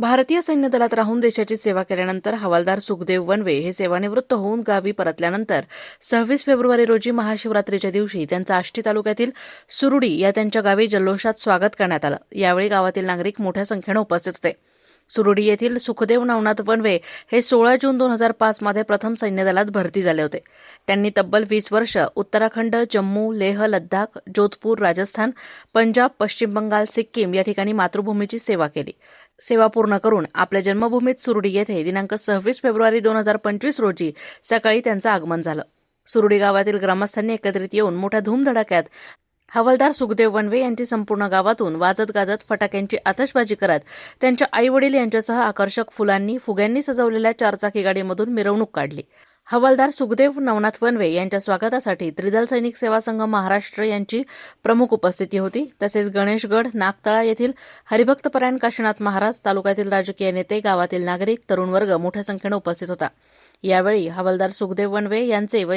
भारतीय सैन्य दलात राहून देशाची सेवा केल्यानंतर हवालदार सुखदेव वनवे हे सेवानिवृत्त होऊन गावी परतल्यानंतर सव्वीस फेब्रुवारी रोजी महाशिवरात्रीच्या दिवशी त्यांचं आष्टी तालुक्यातील सुरुडी या त्यांच्या गावी जल्लोषात स्वागत करण्यात आलं. यावेळी गावातील नागरिक मोठ्या संख्येनं उपस्थित होते. सुरुडी येथील सुखदेव नवनाथ वनवे हे सोळा जून दोन हजार पाचमध्ये प्रथम सैन्य दलात भरती झाले होते. त्यांनी तब्बल वीस वर्ष उत्तराखंड जम्मू लेह लद्दाख जोधपूर राजस्थान पंजाब पश्चिम बंगाल सिक्कीम या ठिकाणी मातृभूमीची सेवा केली. सेवा पूर्ण करून आपल्या जन्मभूमीत सुरडी येथे दिनांक सव्वीस फेब्रुवारी दोन हजार पंचवीस रोजी सकाळी त्यांचं आगमन झालं. सुरुडी गावातील ग्रामस्थांनी एकत्रित येऊन मोठ्या धूमधडाक्यात हवालदार सुखदेव वनवे यांची संपूर्ण गावातून वाजत गाजत फटाक्यांची आतषबाजी करत त्यांच्या आईवडील यांच्यासह आकर्षक फुलांनी फुग्यांनी सजवलेल्या चारचाकी गाडीमधून मिरवणूक काढली. हवालदार सुखदेव नवनाथ वनवे यांच्या स्वागतासाठी त्रिदल सैनिक सेवा संघ महाराष्ट्र यांची प्रमुख उपस्थिती होती. तसेच गणेशगड नागतळा येथील हरिभक्तपरायण काशीनाथ महाराज तालुक्यातील राजकीय नेते गावातील नागरिक तरुण वर्ग मोठ्या संख्येनं उपस्थित होता. यावेळी हवालदार सुखदेव वनवे यांचे व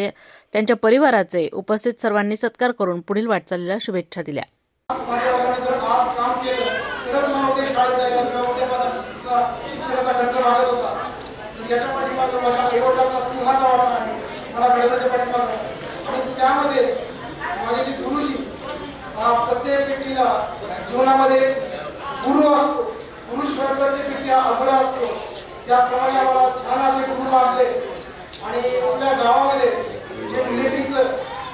त्यांच्या परिवाराचे उपस्थित सर्वांनी सत्कार करून पुढील वाटचालीला शुभेच्छा दिल्या माझ्या वडिलांनी जर आज काम केलं तरच मला उद्या शाळेत जायला किंवा उद्या माझा शिक्षणाचा खर्च भागत होता याच्या पाठीमागं माझ्या आईवडिलाचा सिंहाचा वाटा आहे मला गणपतीच्या पाठीमागं आणि त्यामध्येच माझे जे गुरुजी हा प्रत्येक जीवनामध्ये गुरु असतो. पुरुष प्रत्येक व्यक्ती हा असतो. त्याप्रमाणे आम्हाला छान असे गुरु लाभले आणि आपल्या गावामध्ये जे मिलिटरीचं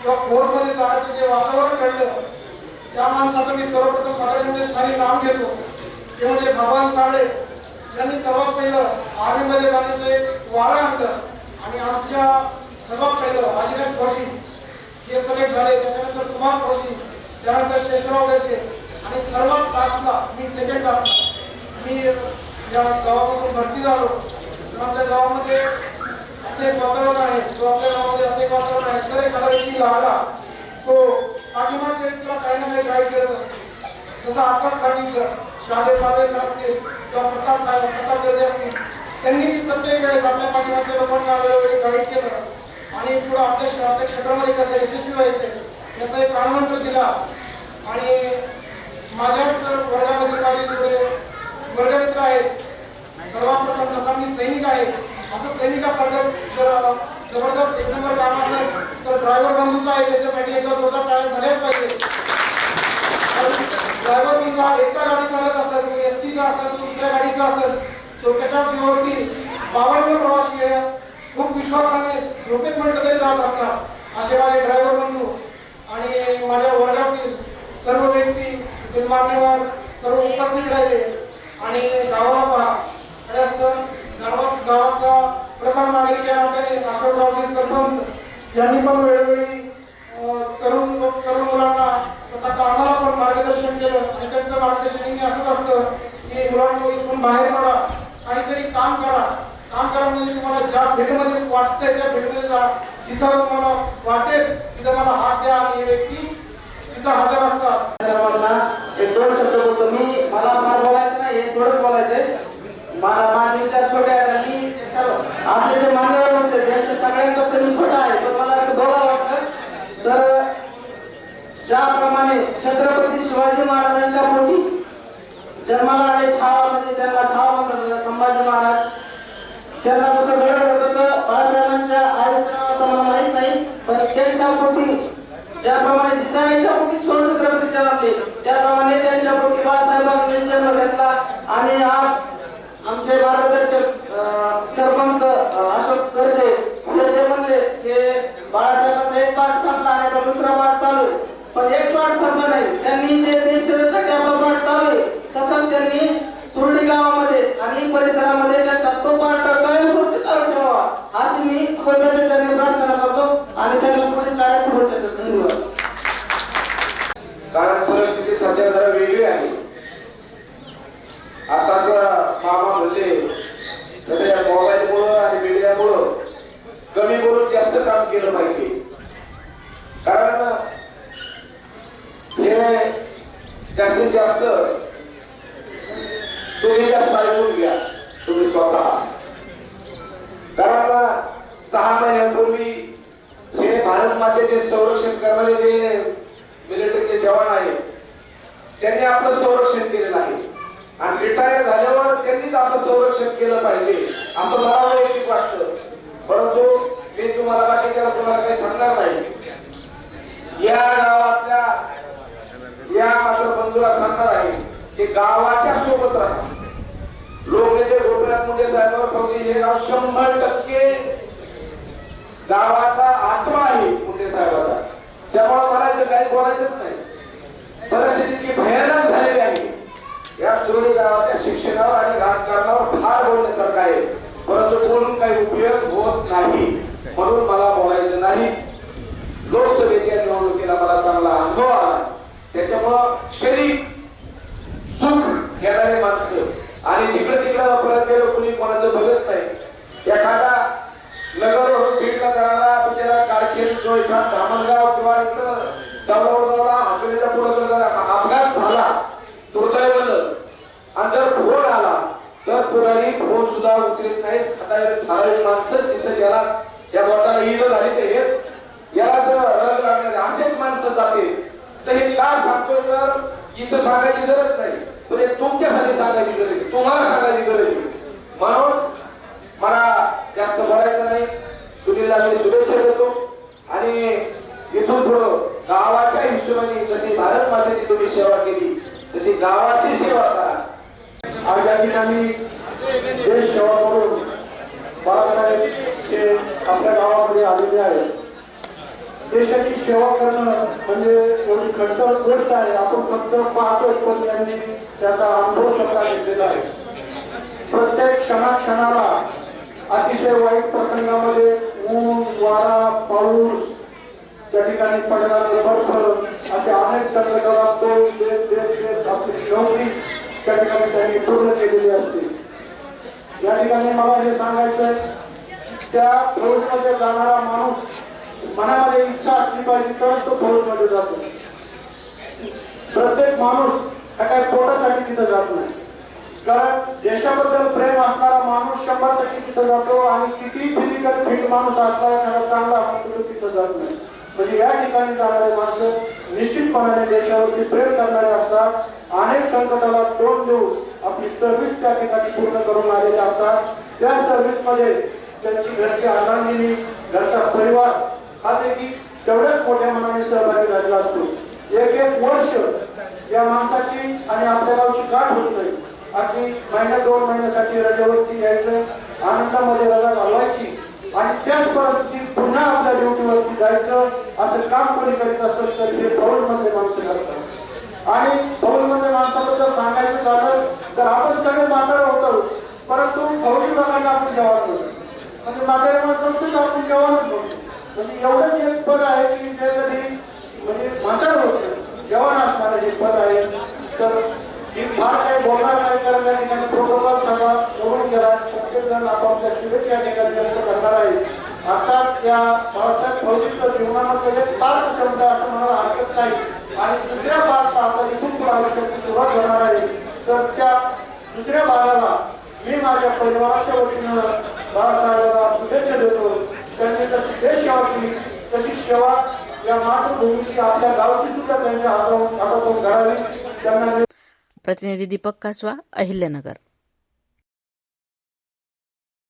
किंवा फोर्समध्ये जाण्याचं जे वातावरण घडलं त्या माणसाचं मी सर्वप्रथम पदामध्ये स्थानी नाव घेतो. ते म्हणजे भगवान साळे यांनी सर्वात पहिलं आर्मीमध्ये जाण्याचं एक वारं आणलं. आणि आमच्या सर्वात पहिलं अजिनाथ फौजी हे सगळे झाले. त्याच्यानंतर सुभाष फौजी त्यानंतर शेषराव गजे आणि सर्वात लास्टला मी सेकंड लास्टला मी या गावामधून भरती झालो. आमच्या गावामध्ये असं एक वातावरण आहे जो आपल्या गावामध्ये असं एक वातावरण आहे. जर एखादा व्यक्ती लागला तो पाठिंबाचे किंवा काही ना काही गाईड करत असतो. जसं आपण सांगितलं शहाजे पारवे सर असतील किंवा प्रताप साहेब प्रताप गर्जे असतील त्यांनी मी प्रत्येक वेळेस आपल्या पाठीमागच्या लोकांना वेळोवेळी गाईड केलं. आणि पुढं आपल्या श- आपल्या क्षेत्रामध्ये कसं यशस्वी व्हायचं याचा एक कानमंत्र दिला. आणि माझ्याच वर्गामधील माझे जेवढे वर्गमित्र आहेत सर्वांप्रथम जसा मी सैनिक आहे असं सैनिकासारखं जर जबरदस्त एक नंबर काम असेल तर ड्रायव्हर बंधूचा आहे त्याच्यासाठी एकदा जोरदार टाळ्या झाल्याच पाहिजे. ड्रायव्हर बंधू हा एकटा गाडी चालत असेल किंवा एस टीचा असेल दुसऱ्या गाडीचा असेल तो त्याच्या जीवावरती बावन्न प्रवासी आहे खूप विश्वासाने झोपेत म्हटलं तरी जात असतात. असे माझे ड्रायव्हर बंधू आणि माझ्या वर्गातील सर्व व्यक्ती इथे मान्यवर सर्व उपस्थित राहिले. आणि गावाला पहा गावात गावाचा प्रथम नागरिक या नात्याने अशोकरावजी सरपंच यांनी पण वेळोवेळी तरुण तरुण मुलांना तथा कामाला पण मार्गदर्शन केलं. आणि त्यांचं मार्गदर्शन असंच असतं की मुलांना इथून बाहेर पडा. काहीतरी काम करा. काम करा फील्डमध्ये वाटतंय त्या फील्डमध्ये जा. जिथं मला वाटेल तिथं मला हात द्या आणि हे व्यक्ती तिथं हजर असतात. सर्वांना एक दोन शब्द बोलतो. मी मला फार बोलायचं नाही एक थोडंच बोलायचंय मला माझे विचार छोटे आहेत आणि ते सर्व. आपले जे मान्यवर असते त्यांच्या सगळ्यांपेक्षा मी छोटा आहे तर मला असं बोलावं वाटतं. तर ज्याप्रमाणे छत्रपती शिवाजी महाराजांच्या पोटी जन्माला आले छावा म्हणजे त्यांना छावा म्हणतात संभाजी महाराज त्यांना पण त्यांच्या पोटी ज्याप्रमाणे जिजाईच्या पोटी छोट छत्रपती जन्मले त्याप्रमाणे त्यांच्या पोटी बाळासाहेबांनी जन्म घेतला आणि आज आमचे मार्गदर्शक सरपंच अशोक गर्जे हे म्हणले हे बाळासाहेबांचा एक पाठ संपला आणि आता दुसरा पाठ चालू आहे. पण एक पाठ संपला नाही. त्यांनी जे देश सेवेसाठी आपला पाठ चालू आहे तसंच त्यांनी सुरडी गावामध्ये आणि परिसरामध्ये त्यांचा तो पाठ कायमस्वरूपी चालू ठेवावा. अशी मी कोणत्याच्या चरणी प्रार्थना करतो आणि त्यांना पुढील कार्य शुभेच्छा देतो धन्यवाद कारण परिस्थिती सध्या जरा वेगळी आहे आताच मामा म्हणले तसं या मोबाईलमुळं आणि मीडियामुळं कमी करून जास्त काम केलं पाहिजे कारण हे जास्तीत जास्त तुम्ही जास्त ऐकून घ्या. तुम्ही स्वतः. कारण सहा महिन्यापूर्वी हे भारत मातेचे संरक्षण करणारे जे मिलिटरीचे जवान आहेत त्यांनी आपलं संरक्षण केलेलं आहे. आणि रिटायर झाल्यावर त्यांनीच आपलं संरक्षण केलं पाहिजे असं मला वैयक्तिक वाटतं. परंतु मी तुम्हाला बाकीच्या तुम्हाला काही सांगणार नाही. या गावातल्या या माझ्या बंधूला सांगणार आहे की गावाच्या सोबत राहा. लोक लोकनेते गोपीनाथ मुंडे साहेबांवर फक्त हे गाव शंभर टक्के गावाचा आत्मा आहे मुंडे साहेबाचा. त्यामुळे मला इथे काही बोलायचंच नाही. परिस्थिती इतकी भयानक झालेली आहे. या सुरळी गावाच्या शिक्षणावर आणि राजकारणावर फार बोलण्यासारखं आहे. परंतु बोलून काही उपयोग होत नाही. म्हणून मला बोलायचं नाही. लोकसभेच्या निवडणुकीला मला चांगला अनुभव आला त्याच्यामुळं शरीर सुख घेणारे माणसं. आणि जिकडे तिकडं परत गेलो कुणी कोणाचं बघत नाही. एखादा नगरवरून बीडला जाणारा बिचारा कारखेल जो एखादा धामणगाव किंवा इथं दौडगावला हातोलीच्या पुढे जर अपघात झाला दुर्दैवानं आणि जर फोन आला तर पुढारी फोन सुद्धा उचलत नाही आता ठराविक माणसं तिथं ज्याला या बोटाला इज झाली ते हे याला जर रग लागणारे असेच माणसं जाते तर हे का सांगतोय तर इथं सांगायची गरज नाही. पण हे तुमच्यासाठी सांगायची गरज आहे. तुम्हाला सांगायची गरज आहे. म्हणून मला जास्त बोलायचं नाही. सुनीलला मी शुभेच्छा देतो. आणि इथून पुढं गावाच्या हिशोबाने जशी भारत मातेची तुम्ही सेवा केली तशी गावाची सेवा करा. आज या ठिकाणी देश सेवा करून बाळासाहेब हे आपल्या गावामध्ये आलेले आहेत. देशाची सेवा करणं म्हणजे एवढी खडतर गोष्ट आहे. आपण फक्त पाहतोय पण त्यांनी त्याचा अनुभव स्वतः घेतलेला आहे. प्रत्येक क्षणाक्षणाला अतिशय वाईट प्रसंगामध्ये ऊन वारा पाऊस त्या ठिकाणी पडणारे बर्फ असे अनेक संकटाला तोंड देत देत देत आपली नोकरी त्या ठिकाणी त्यांनी पूर्ण केलेली असते. या ठिकाणी मला हे सांगायचं आहे त्या फौजमध्ये जाणारा माणूस मनामध्ये इच्छा असली पाहिजे तरच तो फौजमध्ये जातो. प्रत्येक माणूस हा काय पोटासाठी तिथं जात नाही. कारण देशाबद्दल प्रेम असणारा माणूस शंभर टक्के तिथं जातो आणि किती फिजिकल फिट माणूस असला एखादा चांगला माणूस तिथं जात नाही. म्हणजे या ठिकाणी जाणारे माणसं निश्चितपणाने देशावरती प्रेम करणारे असतात. अनेक संकटाला तोंड देऊन आपली सर्व्हिस त्या ठिकाणी पूर्ण करून आलेले असतात. त्या सर्व्हिसमध्ये त्यांची घरची अर्धांगिनी घरचा परिवार हा देखील तेवढ्याच मोठ्या मनाने सहभागी झालेला असतो. एक एक वर्ष या माणसाची आणि आपल्या गावची गाठ होत नाही. अगदी महिन्या दोन महिन्यासाठी रजेवरती यायचं आनंदामध्ये रजा घालवायची आणि त्याच परिस्थितीत पुन्हा आपल्या ड्युटीवरती जायचं असं काम कोणी करीत असेल तर हे फौजमधले माणसं करतात. आणि फौजमधल्या माणसाबद्दल सांगायचं झालं तर आपण सगळे म्हणजे म्हातारे होतो परंतु फौजी लोकांना आपण जेवण म्हणजे म्हाताऱ्या माणसांसुद्धा आपण जेवणच बघतो म्हणजे एवढंच एक पद आहे की जे कधी म्हणजे म्हातारं होतं. जेवण असणारं हे पद आहे तर मी फार काही बोलणार नाही कारण या ठिकाणी प्रोटोकॉल सगळा करून गेला प्रत्येकजण आपापल्या शुभेच्छा या ठिकाणी व्यक्त करणार आहे. आताच त्या बाळासाहेब फौजीच्या जीवनामध्ये पाच शब्द असं म्हणायला हरकत नाही. आणि दुसऱ्या पाचला आता इथून पुढे आयुष्याची सुरुवात होणार आहे. तर त्या दुसऱ्या भागाला मी माझ्या परिवाराच्या वतीनं बाळासाहेबांना शुभेच्छा देतो. त्यांनी जशी देश सेवा केली. तशी सेवा या मातृभूमीची आपल्या गावची सुद्धा त्यांच्या हातातून करावी. त्यांना प्रतिनिधी दीपक कासवा अहिल्यानगर.